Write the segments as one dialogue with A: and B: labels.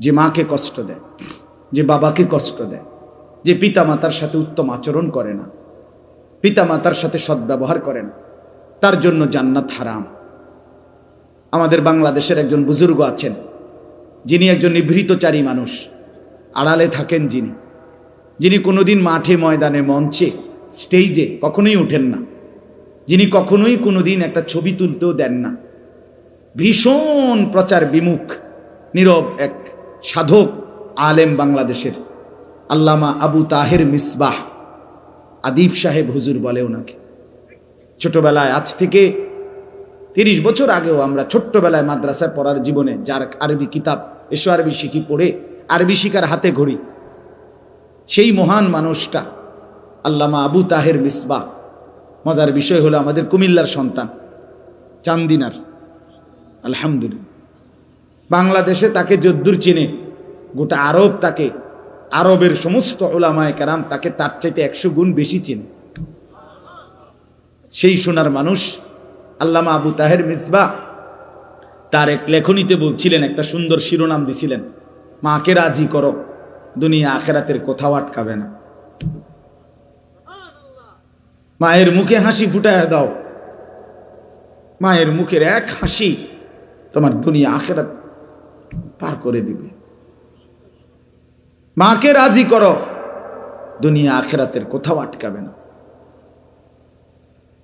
A: যে মাকে কষ্ট দেয়, যে বাবাকে কষ্ট দেয়, যে পিতা মাতার সাথে উত্তম আচরণ করে না পিতা মাতার সাথে সদ্ব্যবহার করে না, তার জন্য জান্নাত হারাম। আমাদের বাংলাদেশের একজন বুজুর্গ আছেন, যিনি একজন নিভৃতচারী মানুষ, আড়ালে থাকেন যিনি। যিনি কোনোদিন মাঠে, ময়দানে, মঞ্চে, স্টেজে কখনোই ওঠেন না। যিনি কখনোই কোনোদিন একটা ছবি তুলতেও দেন না। ভীষণ প্রচার বিমুখ, নীরব এক সাধক আলেম বাংলাদেশের আল্লামা আবু তাহের মিসবাহ আদিব সাহেব হুজুর বলে ওনাকে। ছোটবেলায় আজ থেকে তিরিশ বছর আগেও আমরা ছোট্টবেলায় মাদ্রাসায় পড়ার জীবনে যার আরবি কিতাব, এসো আরবি শিখি, পড়ে আরবি শিকার হাতে ঘড়ি, সেই মহান মানুষটা আল্লামা আবু তাহের মিসবাহ। মজার বিষয় হলো আমাদের কুমিল্লার সন্তান, চান্দিনার। আলহামদুলিল্লাহ। বাংলাদেশে তাকে যদ্দুর চিনে, গোটা আরব তাকে, আরবের সমস্ত ওলামায় কারাম তাকে তার চাইতে একশো গুণ বেশি চিনে। সেই সোনার মানুষ আল্লামা আবু তাহের মিসবা তার এক লেখনীতে বলছিলেন, একটা সুন্দর শিরোনাম দিছিলেন, মাকে রাজি করো, দুনিয়া আখেরাতের কোথাও আটকাবে না। মায়ের মুখে হাসি ফুটায় দাও, মায়ের মুখের এক হাসি তোমার দুনিয়া আখেরাত পার করে দিবে। মাকে রাজি করো। দুনিয়া আখেরাতের কোথাও আটকাবে না।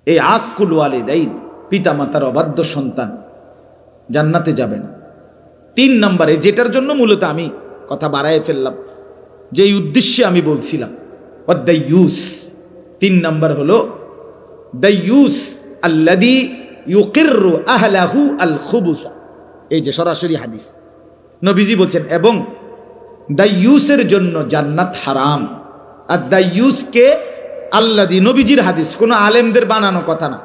A: এই আকুল ওয়ালিদাইন পিতা মাতার অবাধ্য সন্তান জান্নাতে যাবে না। তিন নম্বরে, যেটার জন্য মূলত আমি কথা বাড়ায় ফেললাম, যেই উদ্দেশ্যে আমি বলছিলাম ইউস তিন নম্বর হলো দ্য ইউস আল্লাদি ইউকিরু আহলাহু আল খুবুসা এই যে সরাসরি হাদিস। নবীজি বলছেন, এবং দাইয়ুসের জন্য জান্নাত হারাম। আর দাইয়ুসকে আল্লাদি নবীজির হাদিস, কোনো আলেমদের বানানো কথা না।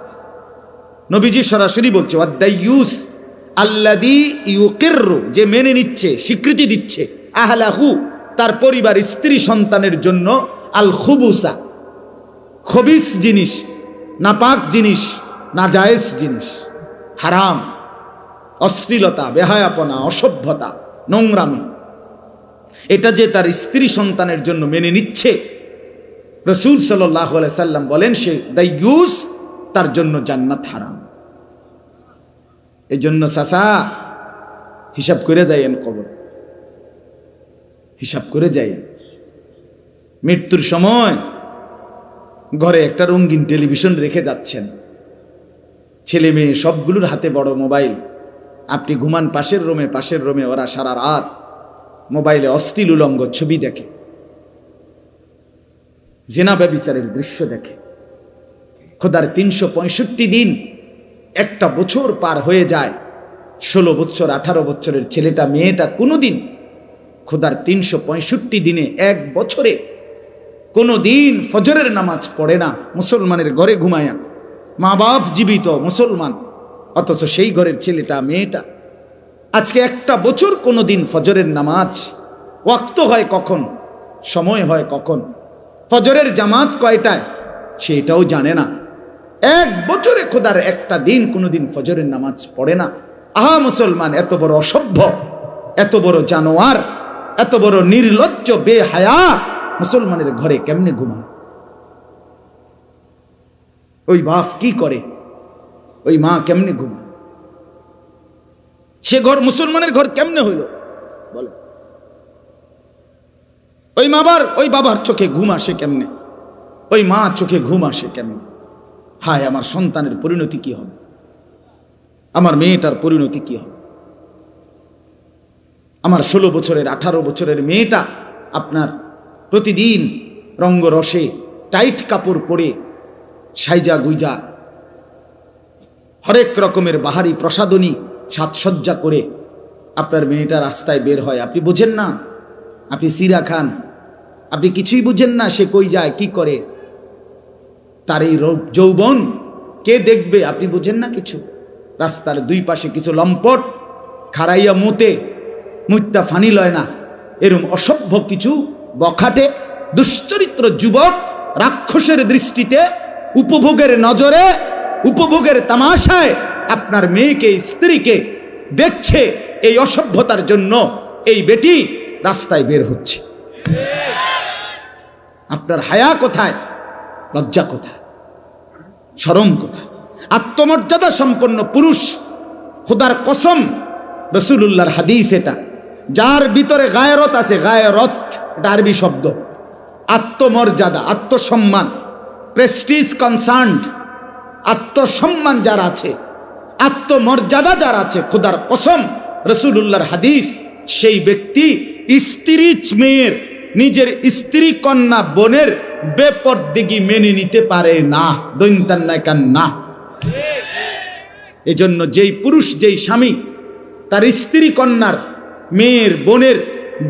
A: নবীজি সরাসরি বলছে দাইয়ুস আল্লাদি ইউকিরু যে মেনে নিচ্ছে, স্বীকৃতি দিচ্ছে, আহলাহু, তার পরিবার, স্ত্রী সন্তানের জন্য আল খুবুসা খবিস জিনিস, নাপাক জিনিস না নাজায়েজ জিনিস। হারাম। অশ্লীলতা, বেহায়াপনা, অসভ্যতা। নোংরামি। এটা যে তার স্ত্রী সন্তানের জন্য মেনে নিচ্ছে, রসুল সাল্লাম বলেন, সে দ্য ইউস তার জন্য জান্নাত হারাম। এই জন্য সাসা হিসাব করে যাইয়েন কবর। হিসাব করে যাইয়েন। মৃত্যুর সময় ঘরে একটা রঙিন টেলিভিশন রেখে যাচ্ছেন। ছেলে মেয়ে সবগুলোর হাতে বড় মোবাইল। আপনি ঘুমান পাশের রোমে পাশের রোমে ওরা সারা রাত মোবাইলে অশ্লীল উলঙ্গ ছবি দেখে। জেনা ব্যবিচারের দৃশ্য দেখে। খোদার তিনশো পঁয়ষট্টি দিন একটা বছর পার হয়ে যায়। ষোলো বছর, আঠারো বছরের ছেলেটা, মেয়েটা কোনো দিন খোদার তিনশো পঁয়ষট্টি দিনে এক বছরে কোনো দিন ফজরের নামাজ পড়ে না, মুসলমানের ঘরে ঘুমায়া। মা বাপ জীবিত, মুসলমান। অথচ সেই ঘরের ছেলেটা, মেয়েটা। আজকে একটা বছর কোনো দিন ফজরের নামাজ। ওয়াক্ত হয় কখন? সময় হয় কখন? ফজরের জামাত কয়টায়? সেটাও জানে না। এক বছরে খোদার একটা দিন কোনো দিন ফজরের নামাজ পড়ে না। আহা মুসলমান, এত বড় অসভ্য, এত বড় জানোয়ার, এত বড় নির্লজ্জ, বেহায়া মুসলমানের ঘরে কেমনে ঘুমায়? ওই বাপ কি করে? ওই মা কেমনে ঘুমায় সে ঘর মুসলমানের ঘর কেমনে হইল? বলে। ওই মাবার, ওই বাবার চোখে ঘুম আসে কেমনে? ওই মা চোখে ঘুম আসে কেমনে? হায়, আমার সন্তানের পরিণতি কি হবে? আমার মেয়েটার পরিণতি কি হবে? আমার ষোলো বছরের, আঠারো বছরের মেয়েটা আপনার প্রতিদিন রঙ্গরসে টাইট কাপড় পরে সাইজা গুইজা হরেক রকমের বাহারি প্রসাদনী সাজসজ্জা করে আপনার মেয়েটা রাস্তায় বের হয়। আপনি বোঝেন না? আপনি সিরা খান। আপনি কিছুই বুঝেন না সে কই যায়, কি করে। তার এই যৌবন কে দেখবে? আপনি বুঝেন না কিছু? রাস্তার দুই পাশে কিছু লম্পট খারাইয়া মুতে মুত্যা ফানি লয় না। এরম অসভ্য কিছু বখাটে, দুশ্চরিত্র যুবক রাক্ষসের দৃষ্টিতে উপভোগের নজরে উপভোগের তামাশায় আপনার মেয়েকে, স্ত্রীকে দেখছে এই অসভ্যতার জন্য এই বেটি রাস্তায় বের হচ্ছে। আপনার হায়া কোথায়? লজ্জা কোথায়? শরম কোথায়? আত্মমর্যাদা সম্পন্ন পুরুষ, খোদার কসম রসুল্লাহর হাদিস এটা। যার ভিতরে গায়রত আছে, গায়রত, এটা আরবি শব্দ। আত্মমর্যাদা, আত্মসম্মান প্রেস্টিজ কনসার্নড আত্মসম্মান যার আছে, আত্মমর্যাদা যার আছে, খোদার কসম রসুল্লাহর হাদিস, সেই ব্যক্তি স্ত্রী মেয়ের, নিজের স্ত্রী কন্যা বোনের বেপরদিগি মেনে নিতে পারে না দৈন্তান্নায়কান না এজন্য যেই পুরুষ, যেই স্বামী তার স্ত্রী কন্যার, মেয়ের বোনের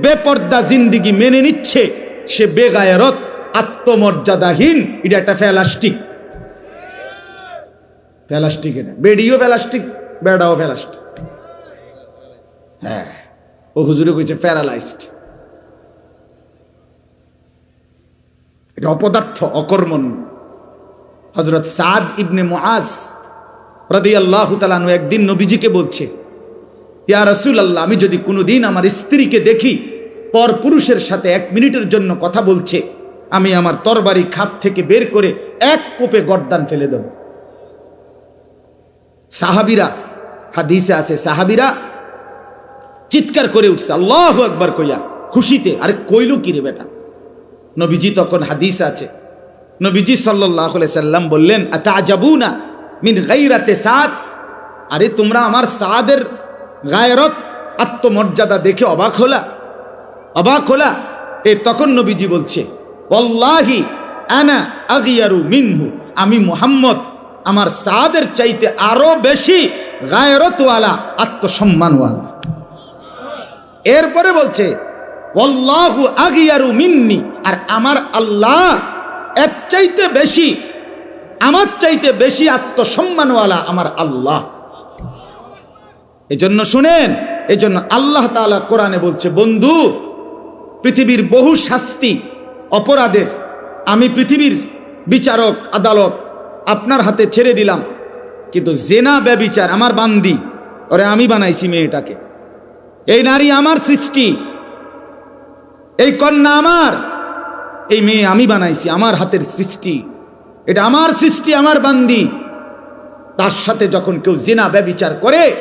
A: বেপর্দা জিন্দিগি মেনে নিচ্ছে, সে বেগায়রত, আত্মমর্যাদাহীন, এটা একটা ফেলাস্টিক ফেলাস্টিক এটা। বেডিও ফেলাস্টিক বেড়াও ফেলাস্টিক হ্যাঁ ও হুজুরে কইছে প্যারালাইজড এটা অপদার্থ অকর্মণ হজরত সাদ ইবনে মুআজ রাদি আল্লাহ তালানু একদিন নবীজিকে বলছে, ইয়া রসুল আল্লাহ আমি যদি কোনোদিন আমার স্ত্রীকে দেখি পর পুরুষের সাথে এক মিনিটের জন্য কথা বলছে, আমি আমার তরবারি খাপ থেকে বের করে এক কোপে গর্দান ফেলে দেব। সাহাবিরা, হাদিসে আছে, সাহাবিরা চিৎকার করে উঠছে, আল্লাহ একবার কইয়া, খুশিতে, আরে কইল কি রে বেটা? নবীজি তখন হাদিস আছে, নবীজি সাল্লাহ সাল্লাম বললেন আতা না মিন গাইরাতে সাদ? আরে তোমরা আমার সাদের গায়রত আত্মমর্যাদা দেখে অবাক হলা অবাক হলা? এ তখন নবীজি বলছে আনা আগিয়ারু মিনহু, আমি মোহাম্মদ আমার সাদের চাইতে আরও বেশি গায়রতওয়ালা, আত্মসম্মানওয়ালা। এরপরে বলছে অল্লাহু আগিয়ারু মিন্নি। আর আমার আল্লাহ এর চাইতে বেশি, আমার চাইতে বেশি আত্মসম্মানওয়ালা আমার আল্লাহ। এজন্য শুনেন, এজন্য আল্লাহ তাআলা কোরআনে বলছে, বন্ধু, পৃথিবীর বহু শাস্তি, অপরাধের, আমি পৃথিবীর বিচারক, আদালত আপনার হাতে ছেড়ে দিলাম। কিন্তু জেনা ব্যবিচার আমার বান্দি। ওরে আমি বানাইছি মেয়েটাকে। এই নারী আমার সৃষ্টি। এই কন্যা আমার। এই মেয়ে আমি বানাইছি আমার হাতের সৃষ্টি। এটা আমার সৃষ্টি, আমার বান্দি। তার সাথে যখন কেউ জেনা ব্যবিচার করে,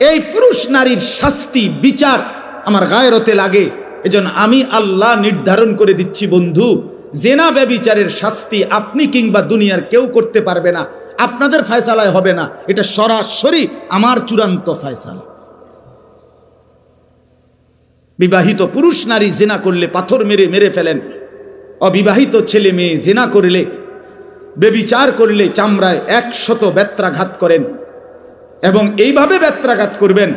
A: এই পুরুষ নারীর শাস্তি, বিচার আমার গায়রতে লাগে। এজন্য আমি আল্লাহ নির্ধারণ করে দিচ্ছি বন্ধু। জেনা ব্যবিচারের শাস্তি আপনি কিংবা দুনিয়ার কেউ করতে পারবে না। আপনাদের ফয়সালায় হবে না। এটা সরাসরি আমার চূড়ান্ত ফয়সালা। বিবাহিত পুরুষ নারী জেনা করলে পাথর মেরে মেরে ফেলেন। অবিবাহিত ছেলে মেয়ে জেনা করলে বেবিচার করলে চামড়ায় একশত ব্যত্রাঘাত করেন এবং এইভাবে ব্যত্রাঘাত করবেন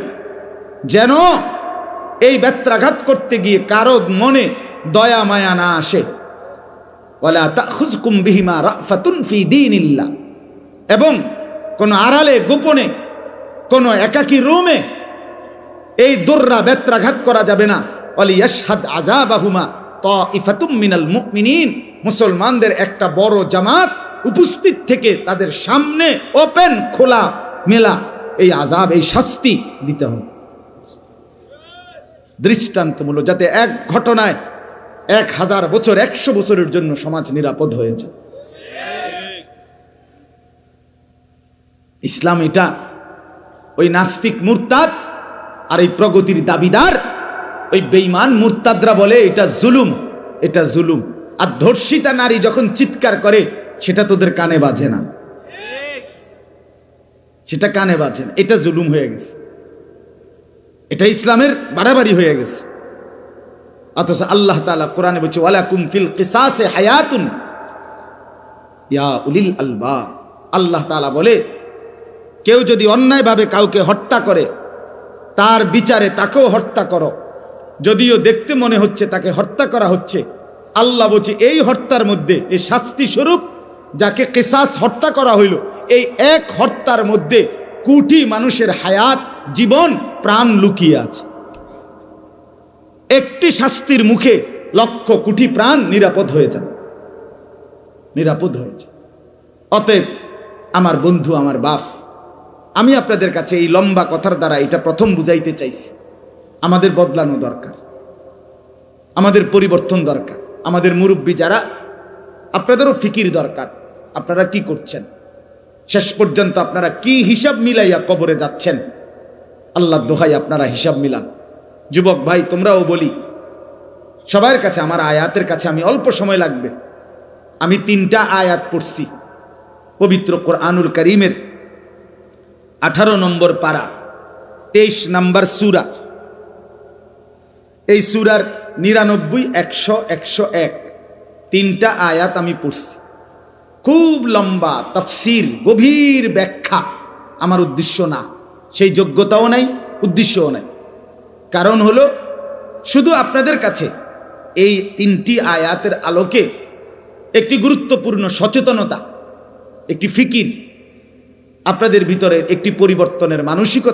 A: যেন এই ব্যত্রাঘাত করতে গিয়ে কারও মনে দয়া মায়া না আসে। বিহিমা এবং কোন আড়ালে, গোপনে, কোন একাকী রুমে এই দোররা ব্যত্রাঘাত করা যাবে না। অলি ইয়াশহাদ আযাবাহুমা তাইফাতুম মিনাল মুসলমানদের একটা বড় জামাত উপস্থিত থেকে তাদের সামনে ওপেন, খোলা, মেলা এই আজাব এই শাস্তি দিতে হবে। দৃষ্টান্তমূলক, যাতে এক ঘটনায় এক হাজার বছর, একশো বছরের জন্য সমাজ নিরাপদ হয়েছে। ইসলাম এটা ওই নাস্তিক মুরতাদ আর এই প্রগতির দাবিদার, ওই বেইমান মুরতাদরা বলে এটা জুলুম এটা জুলুম। আর ধর্ষিতা নারী যখন চিৎকার করে, সেটা তোদের কানে বাজে না। সেটা কানে বাজে না। এটা জুলুম হয়ে গেছে। এটা ইসলামের বাড়াবাড়ি হয়ে গেছে। অথচ আল্লাহ তালা কোরআনে বলছে, ওয়ালাকুম ফিল কিসাসে হায়াতুন। ইয়া উলিল আলবা আল্লাহ তালা বলে, কেউ যদি অন্যায়ভাবে কাউকে হত্যা করে, তার বিচারে তাকেও হত্যা করো। যদিও দেখতে মনে হচ্ছে তাকে হত্যা করা হচ্ছে, আল্লাহ বলছে, এই হত্যার মধ্যে, এই শাস্তি স্বরূপ যাকে কেসাস হত্যা করা হইল, এই এক হত্যার মধ্যে কোটি মানুষের হায়াত, জীবন, প্রাণ লুকিয়ে আছে। একটি শাস্তির মুখে লক্ষ কোটি প্রাণ নিরাপদ হয়ে যান নিরাপদ হয়েছে অতএব আমার বন্ধু, আমার বাপ, আমি আপনাদের কাছে এই লম্বা কথার দ্বারা এটা প্রথম বুঝাইতে চাইছি। আমাদের বদলানো দরকার। আমাদের পরিবর্তন দরকার। আমাদের মুরব্বী যারা, আপনাদেরও ফিকির দরকার। আপনারা কি করছেন? শেষ পর্যন্ত আপনারা কি হিসাব মিলাইয়া কবরে যাচ্ছেন? আল্লাহ দোহাই আপনারা হিসাব মিলান। যুবক ভাই, তোমরাও বলি, সবার কাছে, আমার আয়াতের কাছে আমি অল্প সময় লাগবে। আমি তিনটা আয়াত পড়ছি। পবিত্র কোরআনুল করিমের আঠারো নম্বর পারা, তেইশ নম্বর সুরা। এই সুরার নিরানব্বই, একশো একশো এক তিনটা আয়াত আমি পড়ছি। খুব লম্বা, তফসির, গভীর ব্যাখ্যা। আমার উদ্দেশ্য না। সেই যোগ্যতাও নাই, উদ্দেশ্যও নাই। কারণ হলো, শুধু আপনাদের কাছে এই তিনটি আয়াতের আলোকে একটি গুরুত্বপূর্ণ সচেতনতা, একটি ফিকির, আপনাদের ভিতরে একটি পরিবর্তনের মানসিকতা